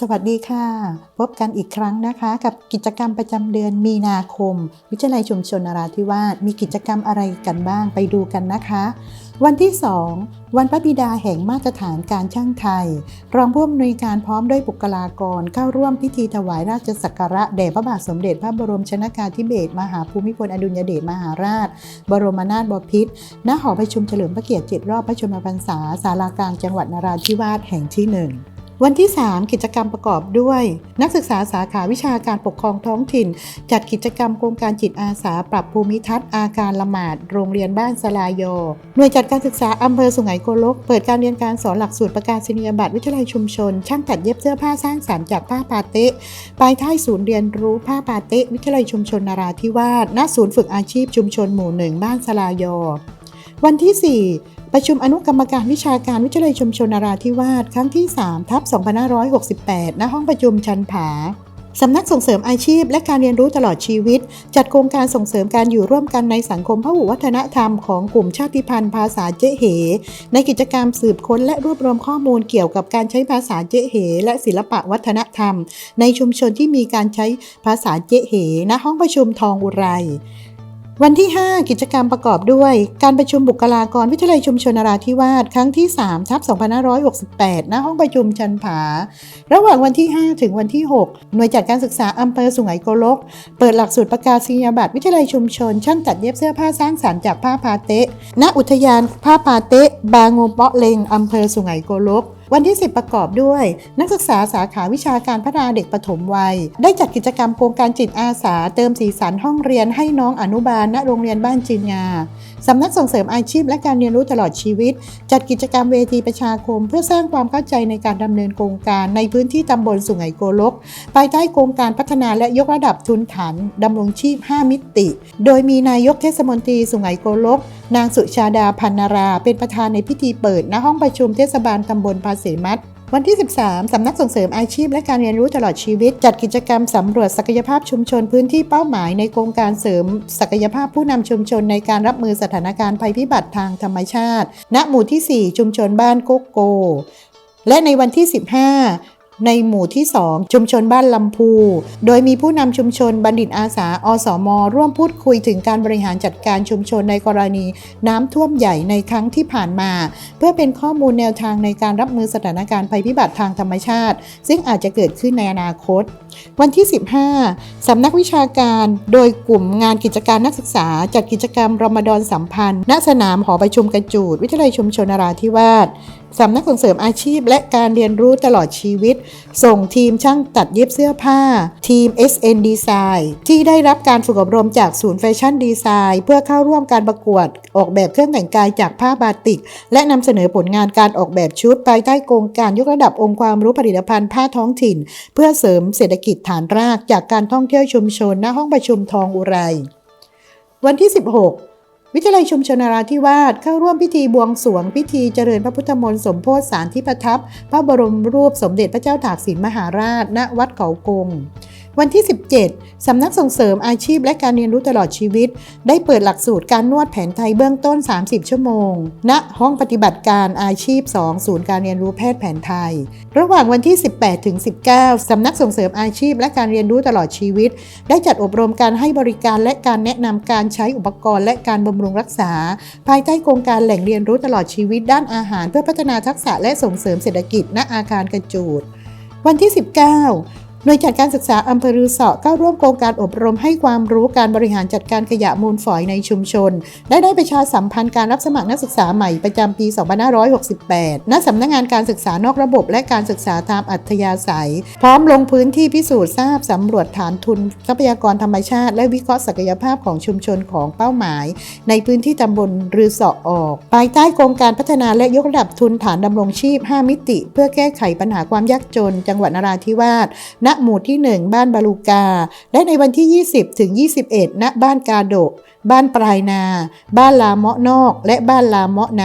สวัสดีค่ะ พบกันอีกครั้งนะคะ กับกิจกรรมประจำเดือนมีนาคม วิทยาลัยชุมชนนราธิวาสมีกิจกรรมอะไรกันบ้างไปดูกันนะคะ วันที่ 2 วันพระบิดาแห่งมาตรฐานการช่างไทย รองผู้อำนวยการพร้อมด้วยบุคลากรเข้าร่วมพิธีถวายราชสักการะแด่พระบาทสมเด็จพระบรมชนากาธิเบศรมหาภูมิพลอดุลยเดชมหาราช บรมนาถบพิตรณหอประชุมเฉลิมพระเกียรติ7รอบพระชนมพรรษาศาลากลางจังหวัดนราธิวาสแห่งที่หนึ่ง วันที่ 3 กิจกรรมประกอบด้วย นักศึกษาสาขาวิชาการปกครองท้องถิ่น จัดกิจกรรมโครงการจิตอาสา ปรับภูมิทัศน์อาการละหมาด โรงเรียนบ้านสลายโยหน่วยจัดการศึกษาอำเภอสุไหงโกลก เปิดการเรียนการสอนหลักสูตรประกาศนียบัตรวิทยาลัยชุมชน ช่างตัดเย็บเสื้อผ้าสร้างสรรค์จากผ้าปาเต๊ะปลายท้ายศูนย์เรียนรู้ผ้าปาเตะวิทยาลัยชุมชนนาราธิวาสณศูนย์ฝึกอาชีพชุมชนหมู่หนึ่งบ้านสลายโย วันที่ 4 ประชุมอนุกรรมการวิชาการวิทยาลัยชุมชนนราธิวาสครั้งที่ 3 ทับ 2568 ณ ห้องประชุมชั้นผาสำนักส่งเสริมอาชีพและการเรียนรู้ตลอดชีวิต จัดโครงการส่งเสริมการอยู่ร่วมกันในสังคมพหุวัฒนธรรมของกลุ่มชาติพันธุ์ภาษาเจเห ในกิจกรรมสืบค้นและรวบรวมข้อมูลเกี่ยวกับการใช้ภาษาเจเห และศิลปะวัฒนธรรม ในชุมชนที่มีการใช้ภาษาเจเหณห้องประชุมทองอุไร วันที่ 5 กิจกรรมประกอบด้วย การประชุมบุคลากรวิทยาลัยชุมชนนราธิวาสครั้งที่3ทับ2568 ณ ห้องประชุมชันผา ระหว่างวันที่ 5 ถึงวันที่ 6 หน่วยจัดการศึกษาอำเภอสุไหงโกลก เปิดหลักสูตรประกาศนียบัตรวิทยาลัยชุมชน ช่างตัดเย็บเสื้อผ้าสร้างสรรค์จากผ้าพาเตะ ณ อุทยานผ้าพาเตะ บางโงเปาะเลงอำเภอสุไหงโกลกวันที่ 10 ประกอบด้วย นักศึกษาสาขาวิชาการพัฒนาเด็กปฐมวัย ได้จัดกิจกรรมโครงการจิตอาสา เติมสีสันห้องเรียนให้น้องอนุบาลณโรงเรียนบ้านจีนงา สำนักส่งเสริมอาชีพและการเรียนรู้ตลอดชีวิต จัดกิจกรรมเวทีประชาคม เพื่อสร้างความเข้าใจในการดำเนินโครงการในพื้นที่ตำบลสุไหงโกลก ภายใต้โครงการพัฒนาและยกระดับทุนฐานดำรงชีพ 5 มิติ โดยมีนายกเทศมนตรีสุไหงโกลก นางสุชาดาพันนารา เป็นประธานในพิธีเปิดณห้องประชุมเทศบาลตำบลภาษีมัด วันที่ 13 สำนักส่งเสริมอาชีพและการเรียนรู้ตลอดชีวิต จัดกิจกรรมสำรวจศักยภาพชุมชนพื้นที่เป้าหมายในโครงการเสริม ศักยภาพผู้นำชุมชนในการรับมือสถานการณ์ภัยพิบัติทางธรรมชาติ ณ หมู่ที่ 4 ชุมชนบ้านโกโก และในวันที่ 15 ในหมู่ที่ 2 ชุมชนบ้านลำพู โดยมีผู้นำชุมชนบัณฑิตอาสา อสม ร่วมพูดคุยถึงการบริหารจัดการชุมชนในกรณีน้ำท่วมใหญ่ในครั้งที่ผ่านมา เพื่อเป็นข้อมูลแนวทางในการรับมือสถานการณ์ภัยพิบัติทางธรรมชาติ ซึ่งอาจจะเกิดขึ้นในอนาคต วันที่ 15 สำนักวิชาการ โดยกลุ่มงานกิจการนักศึกษา จัดกิจกรรมรมฎอนสัมพันธ์ ณ สนามหอประชุมกระจูด วิทยาลัยชุมชนนราธิวาส สำนักส่งเสริมอาชีพ และการเรียนรู้ตลอดชีวิต ส่งทีมช่างตัดเย็บเสื้อผ้า ทีม SN Design ที่ได้รับการฝึกอบรมจากศูนย์แฟชั่นดีไซน์เพื่อเข้าร่วมการประกวด ออกแบบเครื่องแต่งกายจากผ้าบาติก และนำเสนอผลงานการออกแบบชุดภายใต้โครงการยกระดับองค์ความรู้ผลิตภัณฑ์ผ้าท้องถิ่น เพื่อเสริมเศรษฐกิจฐานรากจากการท่องเที่ยวชุมชน ณห้องประชุมทองอุไรวันที่ 16 วิทยาลัยชุมชนราธิวาสเข้าร่วมพิธีบวงสรวงพิธีเจริญพระพุทธมนต์สมโพธิสารที่ประทับ พระบรมรูปสมเด็จพระเจ้าตากสินมหาราช ณวัดเขากง วันที่ 17 สำนักส่งเสริมอาชีพและการเรียนรู้ตลอดชีวิต ได้เปิดหลักสูตรการนวดแผนไทยเบื้องต้น 30 ชั่วโมง ณ ห้องปฏิบัติการอาชีพ 2 ศูนย์การเรียนรู้แพทย์แผนไทย ระหว่างวันที่ 18 ถึง 19 สำนักส่งเสริมอาชีพและการเรียนรู้ตลอดชีวิต ได้จัดอบรมการให้บริการและการแนะนำการใช้อุปกรณ์ และการบำรุงรักษา ภายใต้โครงการแหล่งเรียนรู้ตลอดชีวิต ด้านอาหาร เพื่อพัฒนาทักษะและส่งเสริมเศรษฐกิจ ณ อาคารกระจูดวันที่ 19 หน่วยจัดการศึกษาอำเภอรือเสาะเข้าร่วมโครงการอบรมให้ความรู้การบริหารจัดการขยะมูลฝอยในชุมชน ได้ได้ประชาสัมพันธ์การรับสมัครนักศึกษาใหม่ประจำปี 2568 ณ สำนักงานการศึกษานอกระบบและการศึกษาตามอัธยาศัย พร้อมลงพื้นที่พิสูจน์ทราบสำรวจฐานทุน ทรัพยากรธรรมชาติ และวิเคราะห์ศักยภาพของชุมชนของเป้าหมาย ในพื้นที่ตำบลรือเสาะออก ภายใต้โครงการพัฒนาและยกระดับทุนฐานดำรงชีพ 5 มิติ เพื่อแก้ไขปัญหาความยากจน จังหวัดนราธิวาส ณหมู่ที่ 1 บ้านบาลูกา และในวันที่ 20 ถึง 21 ณ บ้านกาโด บ้านปลายนา บ้านลาเมาะนอก และบ้านลาเมาะใน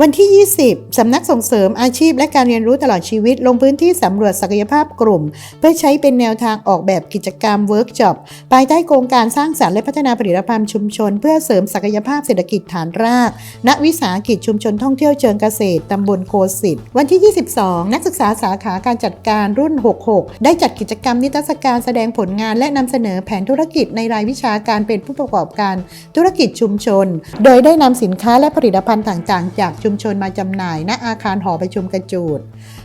วันที่ 20 สำนักส่งเสริมอาชีพและการเรียนรู้ตลอดชีวิต ลงพื้นที่สำรวจศักยภาพกลุ่ม เพื่อใช้เป็นแนวทางออกแบบกิจกรรมเวิร์กช็อปภายใต้โครงการสร้างสรรค์และพัฒนาผลิตภัณฑ์ชุมชน เพื่อเสริมศักยภาพเศรษฐกิจฐานราก ณ วิสาหกิจชุมชนท่องเที่ยวเชิงเกษตรตำบลโคสิตวันที่ 22 นักศึกษาสาขาการจัดการรุ่น 66 ได้จัดกิจกรรมนิทรรศการแสดงผลงานและนำเสนอแผนธุรกิจในรายวิชาการเป็นผู้ประกอบการธุรกิจชุมชน โดยได้นำสินค้าและผลิตภัณฑ์ต่างๆ จากชุมชนมาจำหน่ายณอาคารหอประชุมกระจูด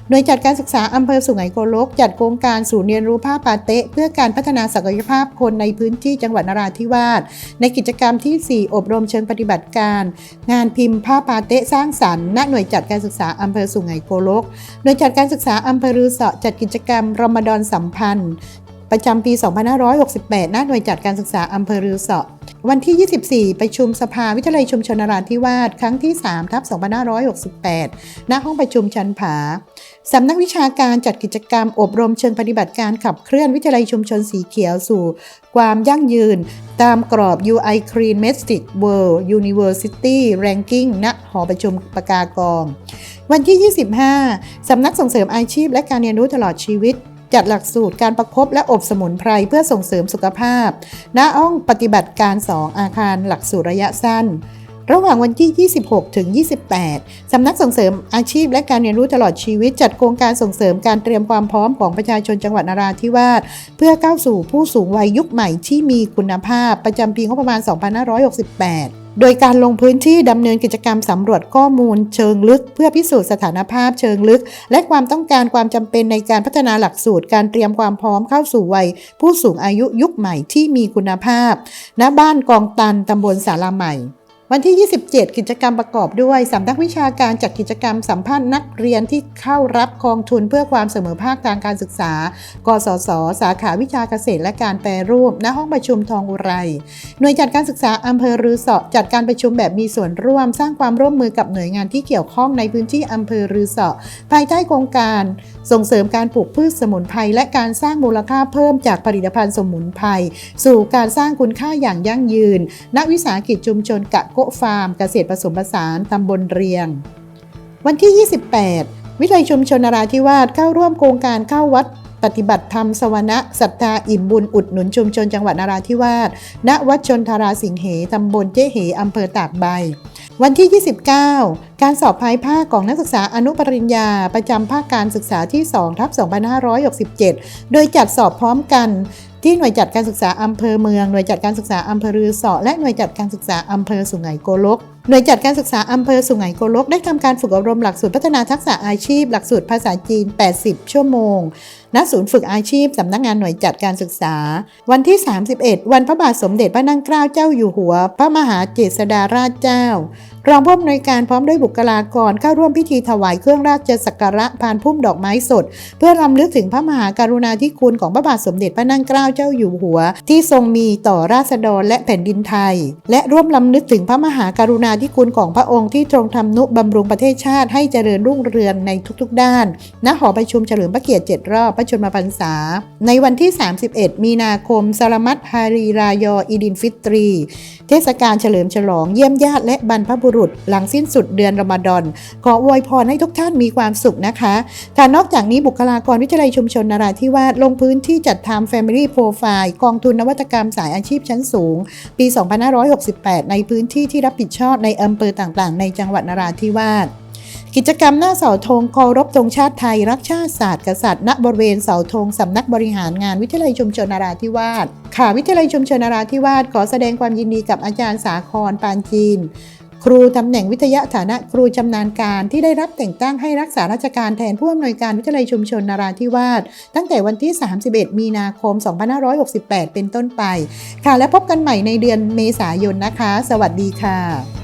หน่วยจัดการศึกษาอำเภอสุไหงโกลก จัดโครงการศูนย์เรียนรู้ผ้าปาเตะ เพื่อการพัฒนาศักยภาพคนในพื้นที่จังหวัดนราธิวาสในกิจกรรมที่ 4 อบรมเชิงปฏิบัติการ งานพิมพ์ผ้าปาเตะสร้างสรรค์ณหน่วยจัดการศึกษาอำเภอสุไหงโกลก หน่วยจัดการศึกษาอำเภอรือเสาะจัดกิจกรรมรมฎอนสัมพันธ์ ประจำปี 2568 ณ หน่วยจัดการศึกษาอำเภอรือเสาะ วันที่ 24 ประชุมสภาวิทยาลัยชุมชนนราธิวาสครั้งที่ 3 ทับ 2568 ณ ห้องประชุมชั้นผา สำนักวิชาการจัดกิจกรรมอบรมเชิงปฏิบัติการขับเคลื่อนวิทยาลัยชุมชนสีเขียวสู่ความยั่งยืน ตามกรอบ UI Clean Mestic World University Ranking ณ หอประชุมปากากอง วันที่ 25 สำนักส่งเสริมอาชีพและการเรียนรู้ตลอดชีวิต จัดหลักสูตรการประคบและอบสมุนไพรเพื่อส่งเสริมสุขภาพ ณ ห้องปฏิบัติการ 2 อาคารหลักสูตรระยะสั้น ระหว่างวันที่ 26 ถึง 28 สำนักส่งเสริมอาชีพและการเรียนรู้ตลอดชีวิต จัดโครงการส่งเสริมการเตรียมความพร้อมของประชาชนจังหวัดนราธิวาสเพื่อก้าวสู่ผู้สูงวัยยุคใหม่ที่มีคุณภาพประจำปีงบประมาณ 2568 โดยการลงพื้นที่ดำเนินกิจกรรมสำรวจข้อมูลเชิงลึก เพื่อพิสูจน์สถานภาพเชิงลึก และความต้องการความจำเป็นในการพัฒนาหลักสูตร การเตรียมความพร้อมเข้าสู่วัย ผู้สูงอายุยุคใหม่ที่มีคุณภาพ ณบ้านกองตันตำบลสาราใหม่ วันที่ 27 กิจกรรมประกอบด้วยสำนักวิชาการจัดกิจกรรมสัมภาษณ์นักเรียนที่เข้ารับกองทุนเพื่อความเสมอภาคทางการศึกษา กสศ สาขาวิชาเกษตรและการแปรรูป ณ ห้องประชุมทองอุไร หน่วยจัดการศึกษาอำเภอรือเสาะจัดการประชุมแบบมีส่วนร่วม สร้างความร่วมมือกับหน่วยงานที่เกี่ยวข้องในพื้นที่อำเภอรือเสาะภายใต้โครงการ ส่งเสริมการปลูกพืชสมุนไพรและการสร้างมูลค่าเพิ่มจากผลิตภัณฑ์สมุนไพรสู่การสร้างคุณค่าอย่างยั่งยืน ณ วิสาหกิจชุมชนกะโกฟาร์มเกษตรผสมผสานตำบลเรียง วันที่ 28 วิทยาลัยชุมชนนราธิวาสเข้าร่วมโครงการเข้าวัดปฏิบัติธรรมสวนะศรัทธาอิ่มบุญอุดหนุนชุมชนจังหวัดนราธิวาส ณ วัดชนทาราสิงเหตำบลเจ๊เหอำเภอตากใบ วันที่ 29 การสอบภายภาคของนักศึกษาอนุปริญญา ประจำภาคการศึกษาที่2ทับ2567 โดยจัดสอบพร้อมกัน ที่หน่วยจัดการศึกษาอำเภอเมือง หน่วยจัดการศึกษาอำเภอรือเสาะและหน่วยจัดการศึกษาอำเภอสุไหงโกลก หน่วยจัดการศึกษาอำเภอสุไหงโกลกได้ทำการฝึกอบรมหลักสูตรพัฒนาทักษะอาชีพ หลักสูตรภาษาจีน 80 ชั่วโมง ณ ศูนย์ฝึกอาชีพสำนักงานหน่วยจัดการศึกษา วันที่ 31 วันพระบาทสมเด็จพระนั่งเกล้าเจ้าอยู่หัว พระมหาเจษฎาราชเจ้า รองผู้อำนวยการพร้อมด้วยบุคลากรเข้าร่วมพิธีถวายเครื่องราชสักการะพานพุ่มดอกไม้สด เพื่อรำลึกถึงพระมหากรุณาธิคุณของพระบาทสมเด็จพระนั่งเกล้าเจ้าอยู่หัว ที่ทรงมีต่อราษฎรและแผ่นดินไทย และร่วมรำลึกถึงพระมหากรุณาธิคุณของพระองค์ที่ทรงทำนุบำรุงประเทศชาติให้เจริญรุ่งเรืองในทุกๆ ด้าน ณ หอประชุมเฉลิมพระเกียรติ 7 รอบพระชนมพรรษา ในวันที่ 31 มีนาคมสารมัตฮารีรายออีดินฟิตรี เทศกาลเฉลิมฉลองเยี่ยมญาติและบรรพบุรุษ หลังสิ้นสุดเดือนรอมฎอน ขออวยพรให้ทุกท่านมีความสุขนะคะค่ะนอกจากนี้บุคลากรวิทยาลัยชุมชนนราธิวาสลงพื้นที่จัดทำ Family Profile กองทุนนวัตกรรมสายอาชีพชั้นสูง ปี 2568 ในพื้นที่ที่รับผิดชอบในอำเภอต่างๆ ในจังหวัดนราธิวาสกิจกรรมหน้าเสาธงเคารพธงชาติไทย รักชาติศาสตร์กษัตริย์ณบริเวณเสาธงสำนักบริหารงานวิทยาลัยชุมชนนราธิวาสค่ะวิทยาลัยชุมชนนราธิวาสขอแสดงความยินดีกับอาจารย์สาครปานจีน ครูตำแหน่งวิทยาฐานะครูชำนาญการที่ได้รับแต่งตั้งให้รักษาราชการแทนผู้อำนวยการวิทยาลัยชุมชนนราธิวาสตั้งแต่วันที่ 31 มีนาคม 2568 เป็นต้นไป ค่ะและพบกันใหม่ในเดือนเมษายนนะคะ สวัสดีค่ะ